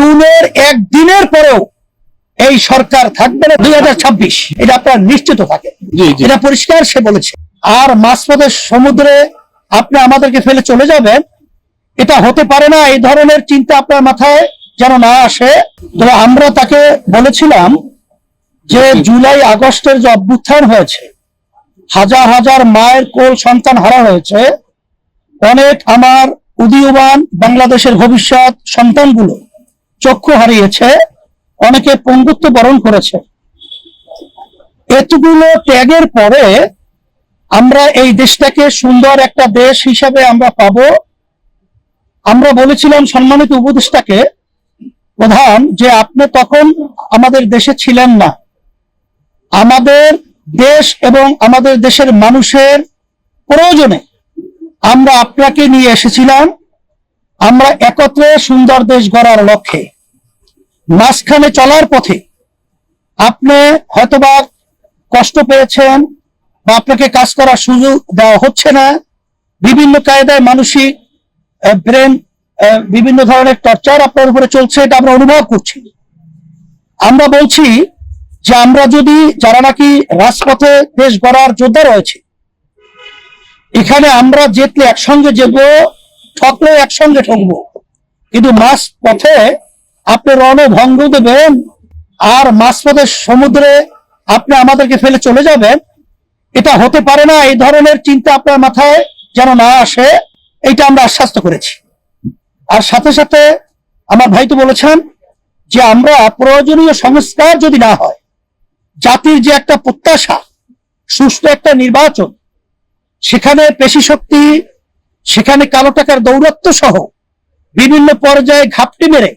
জুনের একদিনের পরেও এই সরকার থাকবে না দুই হাজার ছাব্বিশ। এটা আপনার নিশ্চিত থাকে। এটা পরিষ্কার সে বলেছে। আর মাঝপথে সমুদ্রে আপনি আমাদেরকে ফেলে চলে যাবেন এটা হতে পারে না এই ধরনের চিন্তা আপনার মাথায় যেন না আসে। তবে আমরা তাকে বলেছিলাম যে জুলাই আগস্টের যে অভ্যুত্থান হয়েছে হাজার হাজার মায়ের কোল সন্তান হারা হয়েছে অনেক আমার উদীয়মান বাংলাদেশের ভবিষ্যৎ সন্তানগুলো চক্ষু হারিয়েছে, অনেকে পঙ্গুত্ব বরণ করেছে। এতগুলো ত্যাগের পরে আমরা এই দেশটাকে সুন্দর একটা দেশ হিসাবে আমরা পাব। আমরা বলেছিলাম সম্মানিত উপদেষ্টাকে, প্রধান, যে আপনি তখন আমাদের দেশে ছিলেন না। আমাদের দেশ এবং আমাদের দেশের মানুষের প্রয়োজনে আমরা আপনাকে নিয়ে এসেছিলাম। আমরা একত্রে সুন্দর দেশ গড়ার লক্ষ্যে। মাঝখানে চলার পথে আপনি হয়তোবা কষ্ট পেয়েছেন বা আপনাকে কাজ করার সুযোগ দেওয়া হচ্ছে না। বিভিন্ন কায়দায় মানসিক ব্রেন বিভিন্ন ধরনের টর্চার আপনার উপরে চলছে, এটা আমরা অনুভব করছি। আমরা বলছি যে আমরা যদি যারা নাকি রাজপথে দেশ গড়ার যোদ্ধা রয়েছে, এখানে আমরা যেতে একসঙ্গে যেব ঠকলে একসঙ্গে ঠকবো। কিন্তু মাছ পথে আপনি রণভঙ্গ দেবেন আর মাঝপথে সমুদ্রে আপনি আমাদেরকে ফেলে চলে যাবেন। এটা হতে পারে না, এই ধরনের চিন্তা আপনার মাথায় যেন না আসে এটা আমরা আশ্বাস্ত করেছি। আর সাথে সাথে আমার ভাই তো বলেছেন যে আমরা প্রয়োজনীয় সংস্কার যদি না হয়, জাতির যে একটা প্রত্যাশা সুস্থ একটা নির্বাচন, সেখানে পেশি শক্তি সেখানে কালো টাকার দৌরত্ব সহ বিভিন্ন পর্যায়ে ঘাপটি মেরে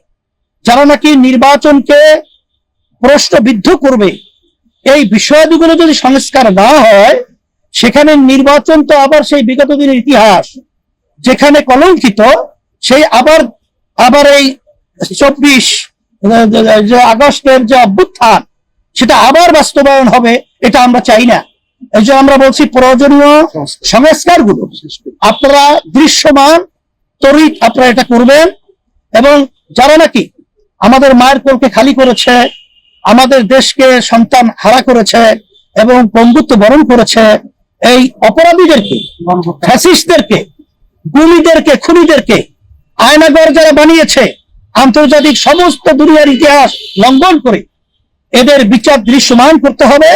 যারা নাকি নির্বাচনকে প্রশ্নবিদ্ধ করবে, এই বিষয়াদিগুলো যদি সংস্কার না হয়, সেখানে নির্বাচন তো আবার সেই বিগত দিনের ইতিহাস, যেখানে কলঙ্কিত, সেই আবার আবার এই চব্বিশ, যে আগস্টের যে অভ্যুত্থান, সেটা আবার বাস্তবায়ন হবে, এটা আমরা চাই না। এই জন্য আমরা বলছি প্রয়োজনীয় সংস্কারগুলো আপনারা দৃশ্যমান তরিত আপনারা এটা করবেন, এবং যারা নাকি আমাদের মায়ের কোলকে খালি করেছে, আমাদের দেশকে সন্তান হারা করেছে এবং বন্ধুত্ব বরণ করেছে। এই অপরাধীদেরকে, ফ্যাসিস্টদেরকে, গুলিদেরকে, খুনিদেরকে আয়নাগর যারা বানিয়েছে, আন্তর্জাতিক সমস্ত দুনিয়ার ইতিহাস লঙ্ঘন করে এদের বিচার দৃশ্যমান করতে হবে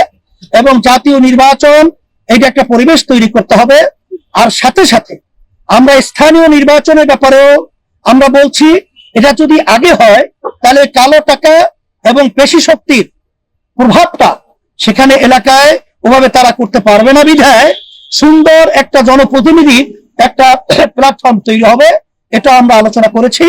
এবং জাতীয় নির্বাচন এটা একটা পরিবেশ তৈরি করতে হবে। আর সাথে সাথে আমরা স্থানীয় নির্বাচনের ব্যাপারেও আমরা বলছি এটা যদি আগে হয়, তাহলে কালো টাকা এবং পেশি শক্তির প্রভাবটা সেখানে এলাকায় ওভাবে তারা করতে পারবে না বিধায় সুন্দর একটা জনপ্রতিনিধি একটা প্ল্যাটফর্ম তৈরি হবে, এটা আমরা আলোচনা করেছি।